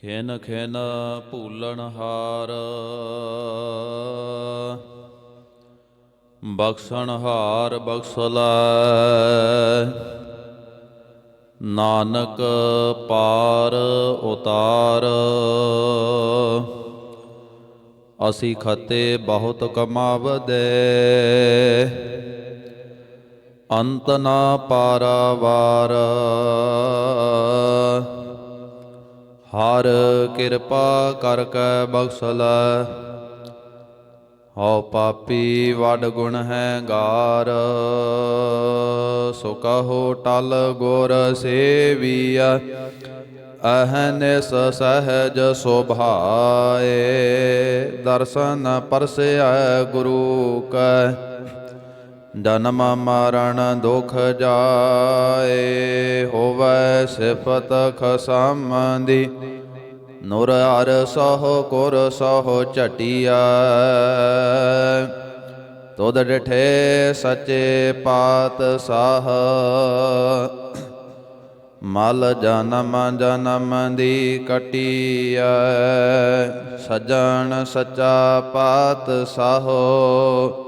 ਖਿਨ ਖਿਨ ਭੂਲਣ ਹਾਰ। ਬਖਸ਼ਣ ਹਾਰ ਬਖਸ਼ ਨਾਨਕ ਪਾਰ ਉਤਾਰ। ਅਸੀਂ ਖਤੇ ਬਹੁਤ ਕਮਾਵਦੇ। ਅੰਤ ਨਾ ਪਾਰਾਵਾਰ। ਹਰ ਕਿਰਪਾ ਕਰ ਕੈ ਬਖਸ਼ ਲੈ ਹਉ ਪਾਪੀ ਵਡ ਗੁਣ ਹੈ ਗਾਰ। ਸੋ ਕਹੋ ਟਲ ਗੁਰ ਸੇਵੀਆ ਅਹਨਿਸ ਸਹਜ ਸੁਭਾਏ। ਦਰਸ਼ਨ ਪਰਸਿਆ ਗੁਰੂ ਕੈ। ਜਨਮ ਮਰਨ ਦੁਖ ਜਾਏ, ਹੋਵੇ ਸਿਫਤ ਖਸਮ ਦੀ ਨੂਰ ਹਰ ਸਹੁ ਕੁਰ ਸਹੁ ਝਟਿਆ ਤੁਧ ਡਿਠੇ ਸੱਚੇ ਪਾਤ ਸਾਹ ਮਲ ਜਨਮ ਜਨਮ ਦੀ ਕਟਿਆ ਸਜਣ ਸੱਚਾ ਪਾਤ ਸਾਹੋ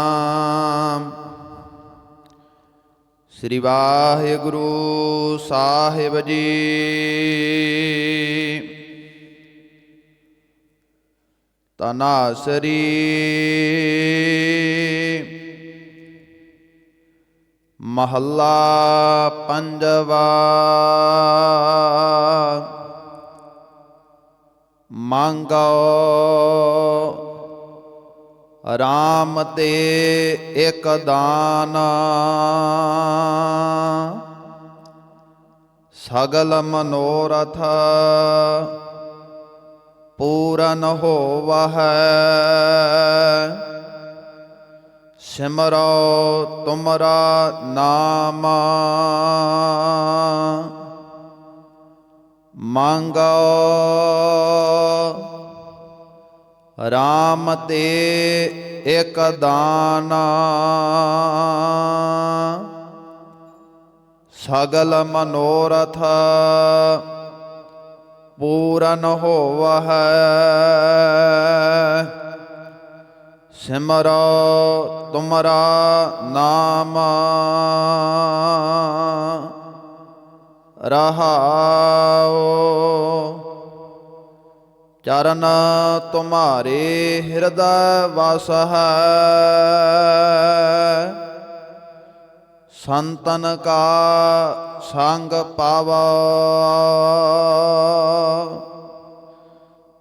ਸ੍ਰੀ ਵਾਹਿਗੁਰੂ ਸਾਹਿਬ ਜੀ। ਤਨਾਸਰੀ ਮਹੱਲਾ ਪੰਜਵਾ। ਮੰਗੋ ਰਾਮ ਤੇ ਇਕ ਦਾਨ। ਸਗਲ ਮਨੋਰਥ ਪੂਰਨ ਹੋਵਹਿ। ਸਿਮਰੋ ਤੁਮਰਾ ਨਾਮ। ਮੰਗੋ ਰਾਮ ਤੇ ਇਕ ਦਾਨ। ਸਗਲ ਮਨੋਰਥ ਪੂਰਨ ਹੋਵਹਿ। ਸਿਮਰੋ ਤੁਮਰਾ ਨਾਮ। ਰਹਾਉ। ਚਰਨ ਤੁਮਾਰੇ ਹਿਰਦੈ ਵਸ ਹੈ ਸੰਤਨ ਕਾ ਸੰਗ ਪਾਵੋ।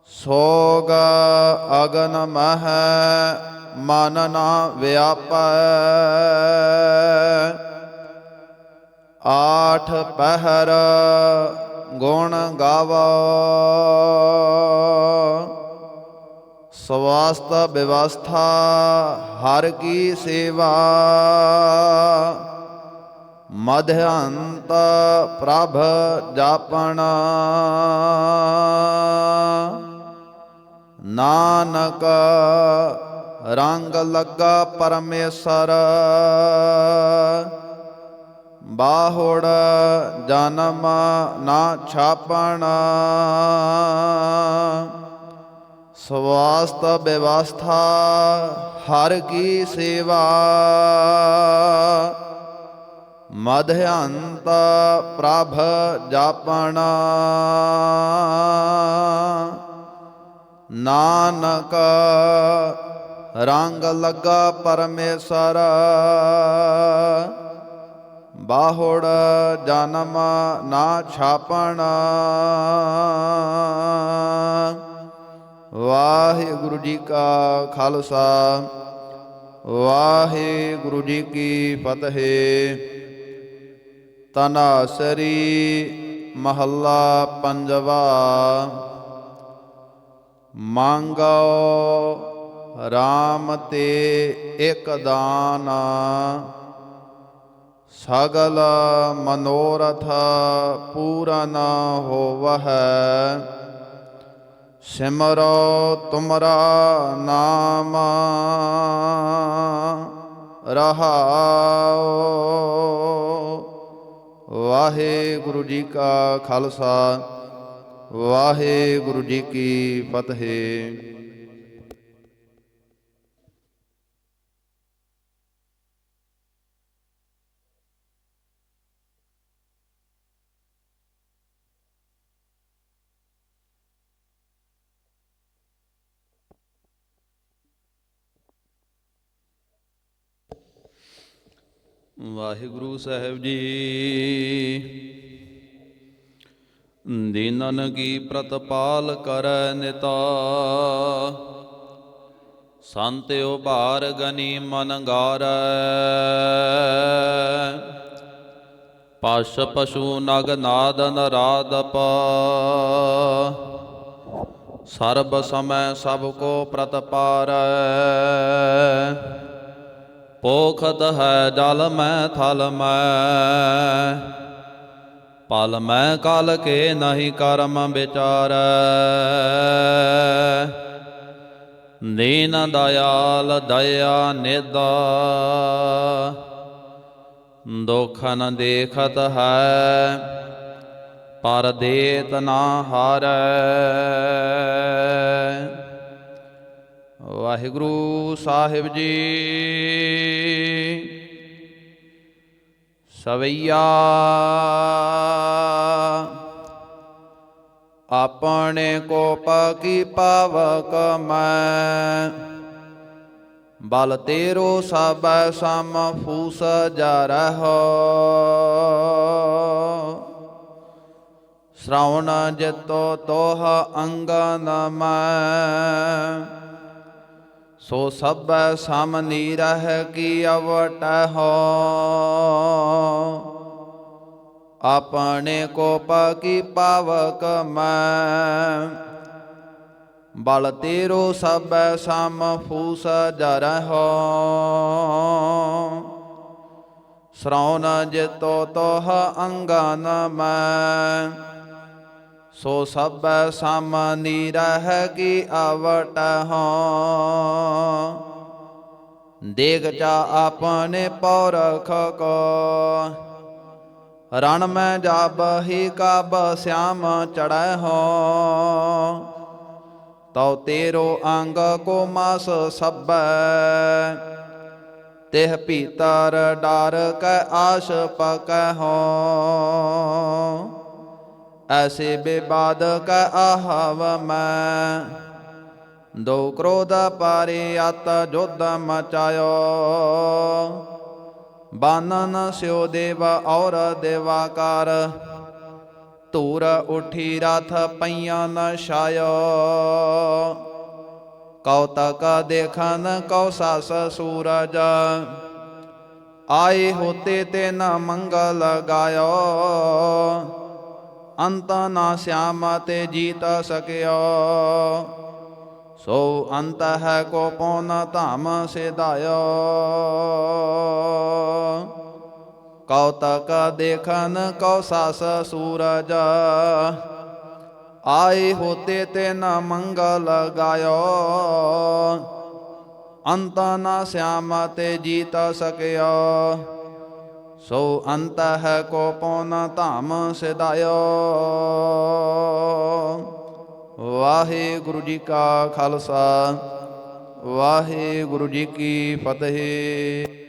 ਸੋਗ ਅਗਨ ਮਹ ਮਨ ਨਾ ਵਿਆਪੈ। ਆਠ ਪਹਿਰ ਗੁਣ ਗਾਵੋ। ਸਵਾਸਤ ਵਿਵਸਥਾ ਹਰ ਕੀ ਸੇਵਾ। ਮਧਿਅੰਤ ਪ੍ਰਭ ਜਾਪਣ। ਨਾਨਕ ਰੰਗ ਲੱਗਾ ਪਰਮੇਸ਼ਰ। ਬਾਹੜ ਜਨਮ ਨਾ ਛਾਪਣ। ਸਵਾਸਤ ਵਿਵਸਥਾ ਹਰ ਕੀ ਸੇਵਾ। ਮਧਿਅੰਤ ਪ੍ਰਭ ਜਾਪਣ। ਨਾਨਕ ਰੰਗ ਲੱਗਾ ਪਰਮੇਸ਼ਰ। ਬਾਹੁੜ ਜਨਮ ਨਾ ਛਾਪਣਾ। ਵਾਹਿਗੁਰੂ ਜੀ ਕਾ ਖਾਲਸਾ, ਵਾਹਿਗੁਰੂ ਜੀ ਕੀ ਫਤਿਹ। ਤਨਾਸਰੀ ਮਹੱਲਾ ਪੰਜਵਾ, ਮੰਗੋ RAM ਤੇ ਇਕ ਦਾਨ। ਸਗਲ ਮਨੋਰਥ ਪੂਰਨ ਹੋਵਹਿ। ਸਿਮਰੋ ਤੁਮਰਾ ਨਾਮ ਰਹਾਉ। ਵਾਹਿਗੁਰੂ ਜੀ ਕਾ ਖਾਲਸਾ, ਵਾਹਿਗੁਰੂ ਜੀ ਕੀ ਫਤਿਹ। ਵਾਹਿਗੁਰੂ ਸਾਹਿਬ ਜੀ। ਦੀਨਨ ਕੀ ਪ੍ਰਤਪਾਲ ਕਰੈ ਨਿਤਾ। ਸੰਤ ਉਭਾਰ ਗਨੀ ਮਨ ਗਾਰੈ। ਪਸ਼ ਪਸ਼ੂ ਨਗ ਨਾਦ ਨਰਾਦਪ ਸਰਬ ਸਮੈ ਸਭ ਕੋ ਪ੍ਰਤਪਾਰੈ। ਪੋਖਤ ਹੈ ਜਲ ਮੈਂ ਥਲ ਮੈਂ। ਪਲ ਮੈਂ ਕਲ ਕੇ ਨਹੀਂ ਕਰਮ ਵਿਚਾਰ। ਦੀਨ ਦਇਆਲ ਦਇਆ ਨਿਦਾ। ਦੁਖ ਨ ਦੇਖਤ ਹੈ, ਪਰ ਦੇਤ ਨਾ ਹਾਰੈ। ਵਾਹਿਗੁਰੂ ਸਾਹਿਬ ਜੀ। ਸਵਈਆ। ਆਪਣੇ ਕੋਪ ਕੀ ਪਾਵਕ ਮੈਂ। ਬਲ ਤੇਰੋ ਸਭ ਸਮ ਫੂਸ ਜਰਹੁ ਸ਼੍ਰਵਣ ਜਿਤੋ ਤੋਹ ਅੰਗਨ ਮੈਂ। ਸੋ ਸਭ ਸਮ ਨੀਰਹ ਕੀ ਅਵਟ ਹੋ। ਆਪਣੇ ਕੋਪ ਕੀ ਪਾਵਕ ਮੈਂ। ਬਲ ਤੇਰੋ ਸਭ ਸਮ ਫੂਸ ਜਰਹੁ ਸ਼੍ਰਵਣ ਜਿਤੋ ਤੋਹ ਅੰਗਨ ਮੈਂ। ਸੋ ਸਭ ਸਮ ਨੀਰਹ ਕੀ ਅਵਟ ਹੋ। ਦੇਖ ਚਾ ਆਪਣੇ ਪੌਰਖ ਕੋ। ਰਣ ਮੈਂ ਜਬ ਹੀ ਕਬ ਸਿਆਮ ਚੜੈ ਹੋ। ਤਉ ਤੇਰੋ ਅੰਗ ਕੋ ਮਾਸ ਸਭੈ। ਤਿਹ ਭੀਤਰ ਡਰ ਕੈ ਆਸ਼ ਪਕੈ ਹੋ। ਐਸੇ ਬੇਬਾਦ ਕੈ ਆਹਵ ਮੈਂ। ਦੋ ਕ੍ਰੋਧ ਪਾਰੇ ਅਤ ਜੁਧ ਮਚਾਇਓ। ਬਾਨਨ ਸਿਓ ਦੇਵ ਔਰ ਦੇਵਾਕਾਰ। ਧੂਰ ਉਠੀ ਰਥ ਪਈਆਂ ਨ ਛਾਇਓ ਕਉਤਕ ਦੇਖਨ ਕਉ ਸਾਸ ਸੂਰਜ। ਆਏ ਹੋਤੇ ਤੇ ਨ ਮੰਗਲ ਗਾਇਓ। ਅੰਤ ਨਾ ਸਿਆਮ ਤੇ ਜੀਤ ਸਕਿਓ ਸੋ ਅੰਤ ਹੈ ਕੋ ਪਉਨ ਧਾਮ ਸਿਧਾਇਓ ਕਉਤਕ ਦੇਖਨ ਕਉ ਸਾਸ ਸੂਰਜ। ਆਏ ਹੋਤੇ ਤੇ ਨ ਮੰਗਲ ਗਾਇਓ ਅੰਤ ਨਾ ਸਿਆਮ ਤੇ ਜੀਤ ਸਕਿਓ ਸੋ ਅੰਤ ਹੈ ਕੋ ਪਉਨ ਧਾਮ ਸਿਧਾਇਓ। ਵਾਹਿਗੁਰੂ ਜੀ ਕਾ ਖਾਲਸਾ, ਵਾਹਿਗੁਰੂ ਜੀ ਕੀ ਫਤਿਹ।